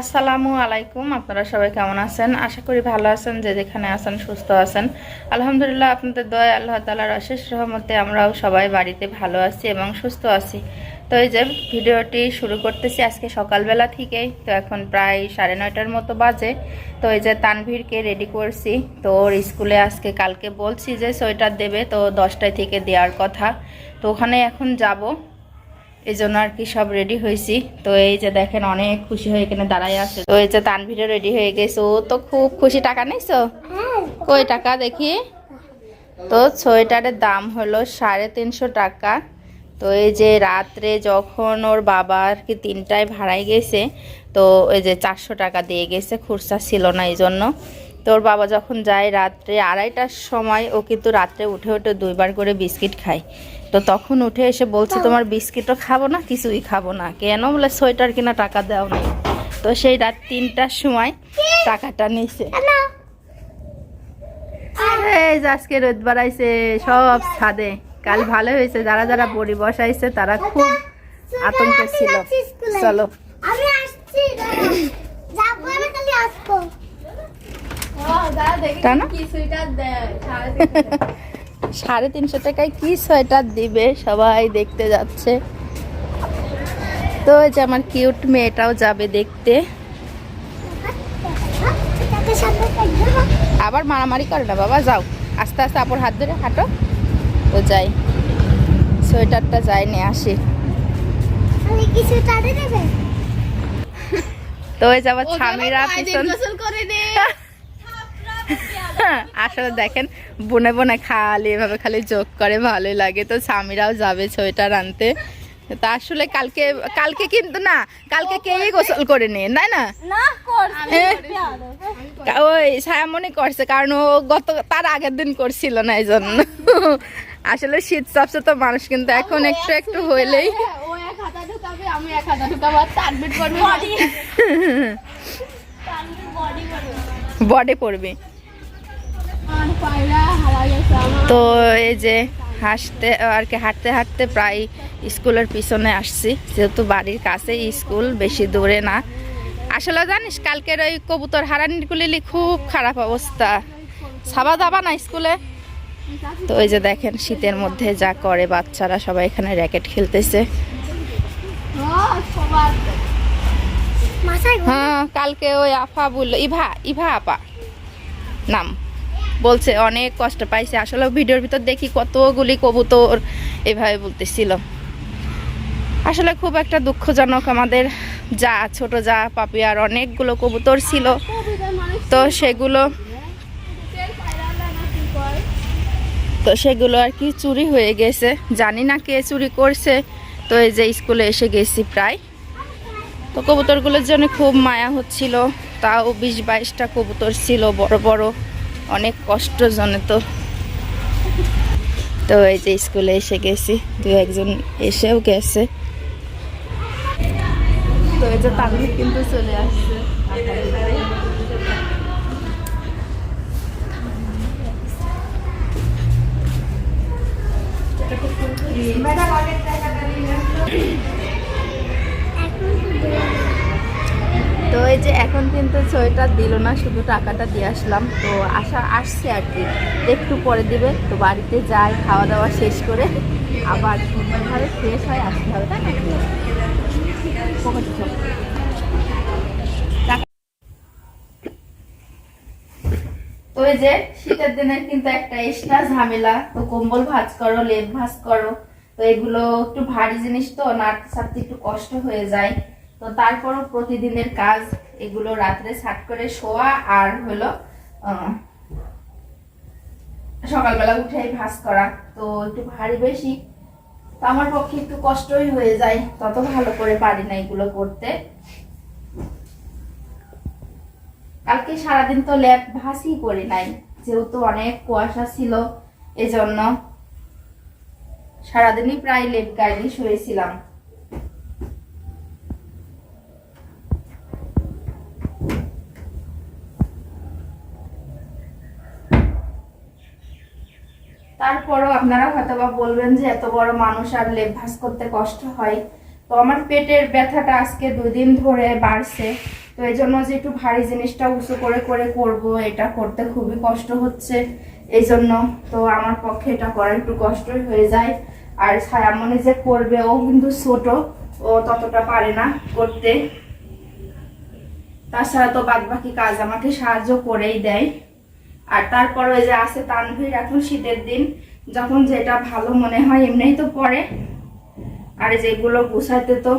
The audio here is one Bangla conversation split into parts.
আসসালামু আলাইকুম, আপনারা সবাই কেমন আছেন? আশা করি ভালো আছেন, যে যেখানে আছেন সুস্থ আছেন। আলহামদুলিল্লাহ, আপনাদের দয়া আল্লাহ তালার অশেষ রহমতে আমরাও সবাই বাড়িতে ভালো আছি এবং সুস্থ আছি। তো এই যে ভিডিওটি শুরু করতেছি আজকে সকালবেলা থেকেই, তো এখন প্রায় সাড়ে নয়টার মতো বাজে। তো এই যে তানভীরকে রেডি করছি, তো ওর স্কুলে আজকে কালকে বলছি যে সোয়েটার দেবে, তো দশটায় থেকে দেওয়ার কথা। তো ওখানে এখন যাব। এই জন্য আর কি সব রেডি হয়েছি। তো এই যে দেখেন, অনেক খুশি হয়ে এখানে দাঁড়াই আছে। তো এই যে তানভীরও রেডি হয়ে গেছে। ও তো খুব খুশি, টাকা নিছো? কই টাকা দেখি? তো সোয়েটারের দাম হলো সাড়ে তিনশো টাকা। তো এই যে রাত্রে যখন ওর বাবা আর কি তিনটায় ভাড়ায় গেছে, তো এই যে চারশো টাকা দিয়ে গেছে, খুরসা ছিল না এই জন্য তো ওর বাবা যখন যায় রাত্রে আড়াইটার সময়, ও কিন্তু রাত্রে উঠে উঠে দুইবার করে বিস্কিট খায়। তো তখন উঠে এসে বলছে তোমার বিস্কিটও খাব না কিছুই খাব না। কেন? বলে সোয়েটার কিনা টাকা দেও নেই তো সেই রাত তিনটার সময় টাকাটা নিছে। এই যে আজকে রোদ বাড়াইছে সব ছাদে। কাল ভালো হয়েছে যারা যারা বড়ি বসাইছে তারা খুব আতঙ্কে ছিল। চলো। আমি আসছি সাড়ে তিনশো টাকায় কি সোয়েটার দিবে? সবাই দেখতে যাচ্ছে। তো যে আমার কিউট মেয়েটাও যাবে দেখতে। আবার মারামারি করে না বাবা যাও। আস্তে আস্তে আপর হাত ধরে হাঁটো। তো যাই। সোয়েটারটা যাই নিয়ে আসি। তো ওই যে আবার স্বামীরা পিছন আসলে দেখেন বনে বনে খালি এভাবে খালি যোগ করে ভালোই লাগে। তো স্বামীরাও যাবে সোয়েটার আনতে। তা আসলে কালকে কালকে কিন্তু না কালকে কেই গোসল করে নিয়ে তাই না? না। ওই সায়ামনি করছে কারণ ও গত তার আগের দিন করছিল না এই জন্য আসলে শীত চাপছে তো মানুষ কিন্তু এখন একটু একটু হইলেই বডি পড়বে আর পায়রা হারা গেছে আমার তো এই যে হাসতে আর কি হাঁটতে হাঁটতে প্রায় স্কুলের পিছনে আসছি। যেহেতু বাড়ির কাছে স্কুল বেশি দূরে না। আসলে জানিস কালকের ওই কবুতর হারানিগুলি খুব খারাপ অবস্থা। সাবা দাবা না স্কুলে? তো ওই যে দেখেন শীতের মধ্যে যা করে বাচ্চারা সবাই এখানে র্যাকেট খেলতেছে। হ্যাঁ কালকে ওই আফা বলল ইভা ইভা আপা নাম। বলছে, অনেক কষ্ট পাইছে। আসলে ভিডিওর ভিতর দেখি কতগুলি কবুতর এভাবে বলতেছিল। আসলে খুব একটা দুঃখজনক আমাদের যা, ছোট যা পাপিয়ার অনেকগুলো কবুতর ছিল। তো সেগুলো তো সেগুলো আর কি চুরি হয়ে গেছে। জানি না কে চুরি করছে। তো এই যে স্কুলে এসে গেছি প্রায়। তো কবুতরগুলোর জন্য খুব মায়া হচ্ছিল। তাও বিশ বাইশটা কবুতর ছিল, বড় বড়। অনেক কষ্ট জনে তো। তো এই যে স্কুলে এসে গেছি দু একজন এসেও গেছে। তো এই যে তানভীর কিন্তু চলে আসছে। তো এই যে এখন কিন্তু সোয়েটার দিল না, শুধু টাকাটা দিয়ে আসলাম। তো আসা আসছে আর কি। একটু পরে দিবে। তো বাড়িতে যাই, খাওয়া দাওয়া শেষ করে আবার সুন্দরভাবে ফ্রেশ হয়ে আসতে হবে, তাই না? এই যে শীতের দিনের কিন্তু একটা এক্সট্রা ঝামেলা। তো কম্বল ভাঁজ করো, লেপ ভাঁজ করো। তো এগুলো একটু ভারী জিনিস তো নাড়তে ছাড়তে একটু কষ্ট হয়ে যায়। তো তারপরও প্রতিদিনের কাজ এগুলো রাত্রে ছাট করে শোয়া আর হলো সকালবেলা উঠেই ভাঁজ করা। তো একটু ভারী বেশি। তো আমার পক্ষে একটু কষ্টই হয়ে যায়, তত ভালো করে পারি না এগুলো করতে। কালকে সারাদিন তো ল্যাব ভাসি করি নাই, যেহেতু অনেক কুয়াশা ছিল এজন্য। সারাদিনই প্রায় লেপ গাড়ি শুয়েছিলাম তারপরও আপনারা হয়তো বা বলবেন যে এত বড় মানুষ আর লেপ ভাস করতে কষ্ট হয়। তো আমার পেটের ব্যথাটা আজকে দুই দিন ধরে বাড়ছে। তো এই জন্য যে একটু ভারী জিনিসটা উঁচু করে করে করব, এটা করতে খুবই কষ্ট হচ্ছে। এই জন্য তো আমার পক্ষে এটা করা একটু কষ্টই হয়ে যায়। আর ছায়ামনে যে করবে, ও কিন্তু ছোট, ও ততটা পারে না করতে। তাছাড়া তো বাদ বাকি কাজ আমাকে সাহায্য করেই দেয়। আর তারপর ওই যে আছে তানভীর এখন শীতের দিন, যখন যেটা ভালো মনে হয় এমনিই তো পরে। আর যেগুলো গুছাইতে তো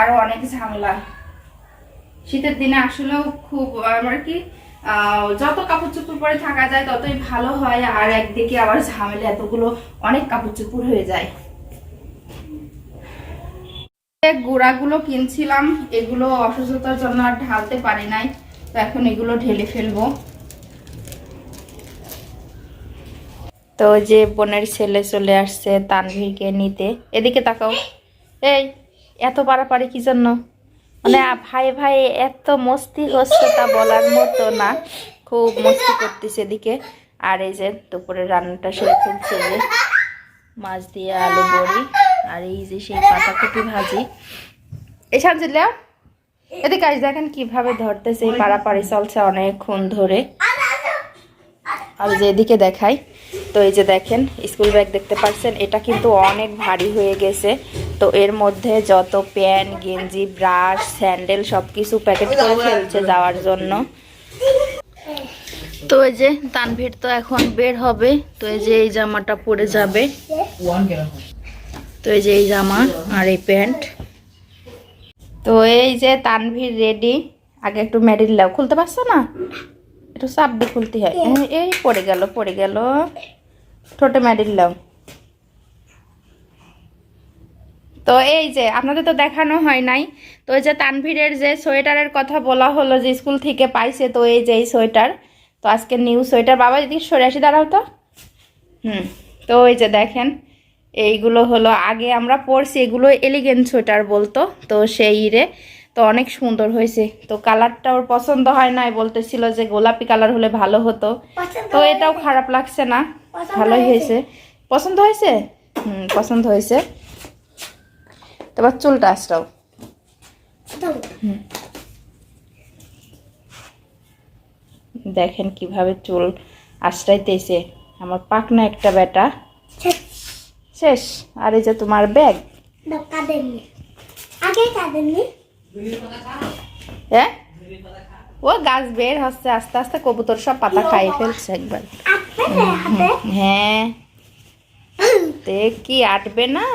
আরও অনেক ঝামেলা। শীতের দিনে আসলেও খুব, আমার কি যত কাপড় চোপড় পরে থাকা যায় ততই ভালো হয়, আর একদিকে আবার ঝামেলা, এতগুলো অনেক কাপড় চোপড় হয়ে যায়। গুঁড়াগুলো কিনছিলাম, এগুলো অসুস্থতার জন্য আর ঢালতে পারি নাই, তো এখন এগুলো ঢেলে ফেলব। তো যে বোনের ছেলে চলে আসছে তানভীরকে নিতে। এদিকে তাকাও। এই, এত পারাপারি কি জন্য? মানে ভাই ভাই, এত মস্তি হচ্ছে তা বলার মতো না। খুব মস্তি করতেছে এদিকে। আর এই যে দুপুরে রান্নাটা সেরে ফেলছে যে মাছ দিয়ে আলু বড়ি আর এই যে সেই পাতা পাতাকপি ভাজি। এই সাজিলা এদিকে আজ দেখেন কীভাবে ধরতেছে এই পাড়াপাড়ি চলছে অনেকক্ষণ ধরে। আর যে এদিকে দেখাই। তো এই যে দেখেন, স্কুল ব্যাগ দেখতে পাচ্ছেন, এটা কিন্তু অনেক ভারী হয়ে গেছে। তো এর মধ্যে যত প্যান্ট গেঞ্জি, ব্রাশ, স্যান্ডেল সব কিছু প্যাকেট করে ফেলছে যাওয়ার জন্য। তো এই যে তানভীর তো এখন বের হবে, তো এই যে এই জামাটা পরে যাবে। তো এই যে এই জামা আর এই প্যান্ট। তো এই যে তানভীর রেডি। আগে একটু লাও খুলতে পারছ না? একটু চাপ দিয়ে খুলতে হয়। এই পড়ে গেল পড়ে গেল। ঠোঁটে মেডিল লাও তো এই যে আপনাদের তো দেখানো হয় নাই। তো এই যে তানভীরের যে সোয়েটারের কথা বলা হলো যে স্কুল থেকে পাইছে তো এই যে এই সোয়েটার। তো আজকে নিউ সোয়েটার। বাবা যদি সরে আসি দাঁড়াও তো। হুম তো ওই যে দেখেন এইগুলো হলো আগে আমরা পরছি এগুলো এলিগেন্ট সোয়েটার বলতো তো সেই রে তো অনেক সুন্দর হয়েছে। তো কালারটা ওর পছন্দ হয় নাই বলতেছিল যে গোলাপি কালার হলে ভালো হতো। তো এটাও খারাপ লাগছে না। ভালোই হয়েছে? পছন্দ হয়েছে? হুম পছন্দ হয়েছে। তারপর চুলটা আসটাও। দেখেন কীভাবে চুল আশ্রাইতেছে। আমার পাকনা একটা বেটা শেষ। আর এই যে তোমার ব্যাগ। হ্যাঁ? ও গাছ বের হচ্ছে আস্তে আস্তে কবুতর সব পাতা খাইয়ে ফেলছে একবার। হ্যাঁ। তে কি আটবে না?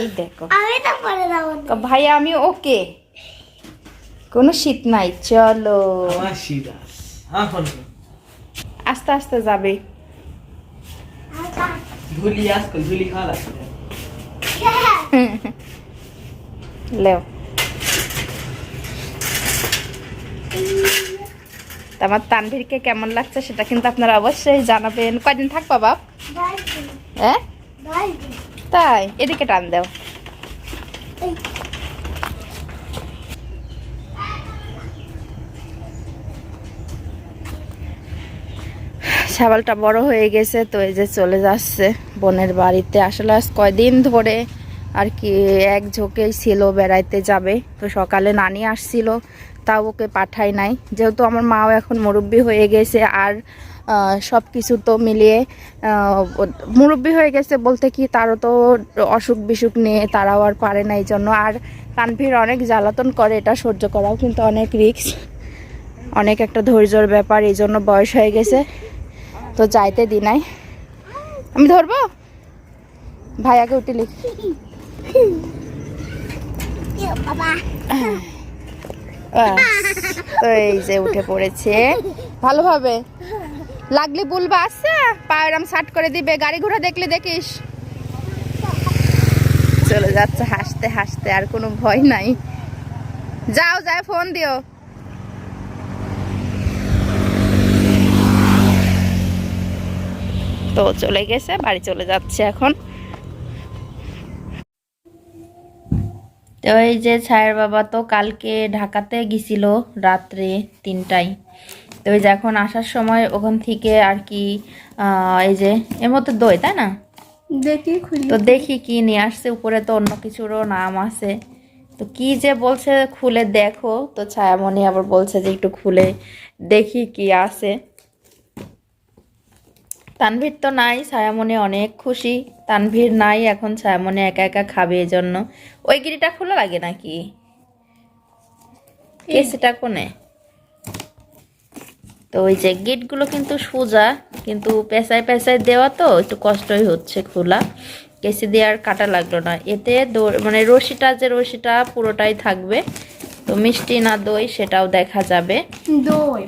এই দেখো। ভাই আমি ওকে। কোনো শীত নাই চলো। এখন আস্তে আস্তে যাবে। লেও। তা আমার তানভীরকে কেমন লাগছে সেটা কিন্তু আপনারা অবশ্যই জানাবেন। কয়দিন থাকবা বাপ? হ্যাঁ? তাই? এদিকে টান দাও। ছাগলটা বড় হয়ে গেছে, তো এই যে চলে যাচ্ছে বোনের বাড়িতে। আসলে আজ কয়দিন ধরে আর কি এক ঝোঁকেই ছিল, বেড়াইতে যাবে। তো সকালে নানি আসছিল তাও ওকে পাঠাই নাই। যেহেতু আমার মাও এখন মুরব্বি হয়ে গেছে আর সব কিছু তো মিলিয়ে মুরব্বি হয়ে গেছে বলতে কি তারও তো অসুখ বিসুখ নিয়ে তারাও আর পারে না এই জন্য। আর তানভীর অনেক জ্বালাতন করে এটা সহ্য করাও কিন্তু অনেক রিস্ক। অনেক একটা ধৈর্যর ব্যাপার এই জন্য বয়স হয়ে গেছে। তো যাইতে দি নাই। আমি ধরবো? ভাই আগে উঠিলি বাবা। তো এই যে উঠে পড়েছে। ভালোভাবে। লাগলে বলবা আচ্ছা পায়রাম সাট করে দিবে, গাড়ি ঘোড়া দেখলে দেখিস। চলে যাচ্ছে হাসতে হাসতে, আর কোনো ভয় নাই। যাও যায় ফোন দিও। তো চলে গেছে, বাড়ি চলে যাচ্ছে এখন। তো এই যে ছায়ের বাবা তো কালকে ঢাকাতে গেছিল রাত্রে তিনটায়। তো ওই যে এখন আসার সময় ওখান থেকে আর কি এই যে এর মধ্যে দই তাই না? দেখি খুলি তো দেখি কি নিয়ে আসছে উপরে তো অন্য কিছুরও নাম আছে। তো তো কি যে বলছে খুলে দেখো। তো ছায়ামণি আবার বলছে যে একটু খুলে দেখি কি আছে। তানভীর তো নাই ছায়ামণি অনেক খুশি। তানভীর নাই এখন ছায়ামণি একা একা খাবে এই জন্য ওই গিরিটা খোলা লাগে নাকি? কেসিটা কোনে? তো ওই যে গেটগুলো কিন্তু সোজা কিন্তু পেঁচায় পেঁচায় দেওয়া তো একটু কষ্টই হচ্ছে খোলা। কেসি দিয়ে আর কাটা লাগল না। এতে মানে রশিটা যে রশিটা পুরোটাই থাকবে। তো মিষ্টি না দই সেটাও দেখা যাবে। দই।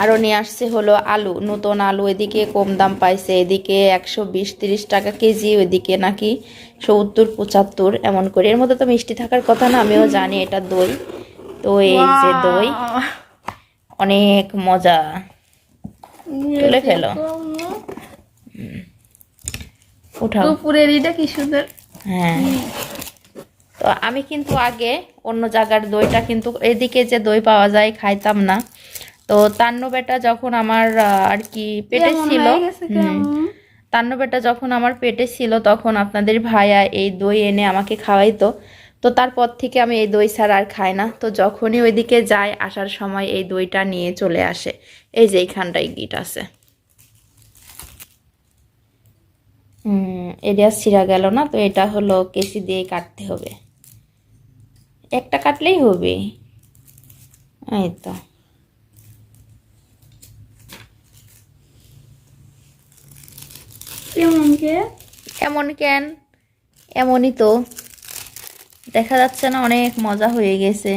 আরও নিয়ে আসছে হলো আলু নতুন আলু এদিকে কম দাম পাইছে এদিকে একশো বিশ তিরিশ টাকা কেজি ওইদিকে নাকি সত্তর পঁচাত্তর এমন করে। এর মধ্যে তো মিষ্টি থাকার কথা না আমিও জানি এটা দই। তো এই যে দই অনেক মজা। তুলে ফেলো। উঠাও। দুপুরের কি সুন্দর। হ্যাঁ। তো আমি কিন্তু আগে অন্য জায়গার দইটা কিন্তু এদিকে যে দই পাওয়া যায় খাইতাম না। তো তান্ন বেটা যখন আমার আর কি পেটে ছিল হয়ে গেছে হুম, কেমন? তান্ন বেটা যখন আমার পেটে ছিল তখন আপনাদের ভাইয়া এই দই এনে আমাকে খাওয়াইতো। তো তারপর থেকে আমি এই দই ছাড়া আর খাই না। তো যখনই ওইদিকে যাই আসার সময় এই দইটা নিয়ে চলে আসে। এই যে এইখানটায় গিট আছে। হুম এরিয়া ছিঁড়া গেল না? তো এটা হলো কেসি দিয়ে কাটতে হবে। একটা কাটলেই হবে। এই তো কেমন কে এমন কেন? এমনই তো। দেখা যাচ্ছে না অনেক মজা হয়ে গেছে।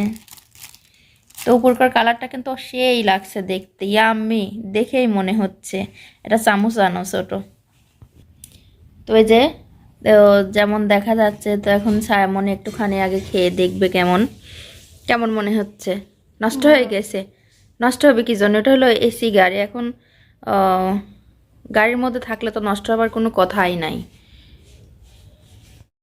তো উপরকার কালারটা কিন্তু সেই লাগছে দেখতে ইয়াম্মি দেখেই মনে হচ্ছে। এটা চামচ আনো ছোটো। তো এই যে যেমন দেখা যাচ্ছে তো এখন ছায়ামনে একটুখানি আগে খেয়ে দেখবে কেমন। কেমন মনে হচ্ছে? নষ্ট হয়ে গেছে। নষ্ট হবে কি জন্য? এটা হলো এসি গাড়ি। এখন গাড়ির মধ্যে থাকলে তো নষ্ট হবার কোনো কথাই নাই।